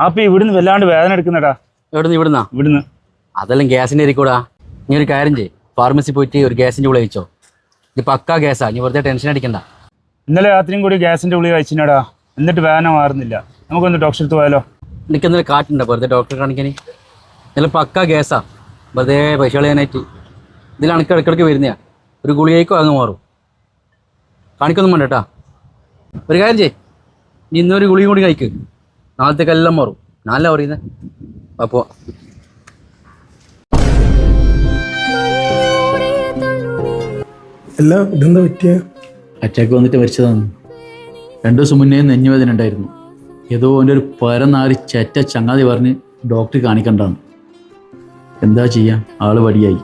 അപ്പൊ ഇവിടുന്ന് വല്ലാണ്ട് വേദന എടുക്കുന്നടാ. എവിടുന്ന് ഇവിടുന്ന? ഇവിടുന്നാ. അതെല്ലാം ഗ്യാസിന്റെ ആയിരിക്കൂടാ നീ ഒരു കാര്യം ചെയ്യ്. ഫാർമസി പോയിട്ട് ഒരു ഗ്യാസിന്റെ ഉള്ളി കഴിച്ചോ. ഇത് പക്കാ ഗ്യാസാ. നീ വെറുതെ ടെൻഷൻ അടിക്കണ്ട. ഇന്നലെ രാത്രിയും കൂടി ഗ്യാസിന്റെ ഉള്ളി കഴിച്ചിനടാ എന്നിട്ട് വേദന മാറുന്നില്ല. നമുക്കൊന്ന് ഡോക്ടർ അടുത്ത് പോയാലോ? എനിക്ക് എന്തെങ്കിലും കാറ്റുണ്ടോ? വെറുതെ ഡോക്ടറെ കാണിക്കാൻ ഇന്നലെ പക്കാ ഗ്യാസാ. വെറുതെ പൈസ കളയാനായിട്ട്. ഇതിൽ അണക്ക് ഇടയ്ക്കിടയ്ക്ക് വരുന്നതാ ഒരു ഗുളികയ്ക്കോ അങ്ങ് മാറും. കാണിക്കൊന്നും വേണ്ട കേട്ടാ. ഒരു കാര്യം ചെയ്യ്. നീ ഇന്നൊരു ഗുളിയും കൂടി കഴിക്ക്. നാളത്തേക്കെല്ലാം മാറും. നാലാ പറയുന്നത് അപ്പോൾ അല്ല ഇതെന്താ പറ്റിയ? അറ്റാക്ക് വന്നിട്ട് മരിച്ചതാണ്. രണ്ടു ദിവസം മുന്നേ നെഞ്ഞുവേദന ഉണ്ടായിരുന്നു. ഏതോ എന്റെ ഒരു പരനാറി ചെറ്റ ചങ്ങാതി പറഞ്ഞ് ഡോക്ടറെ കാണിക്കണ്ടാണ് എന്താ ചെയ്യാം? ആൾ വടിയായി.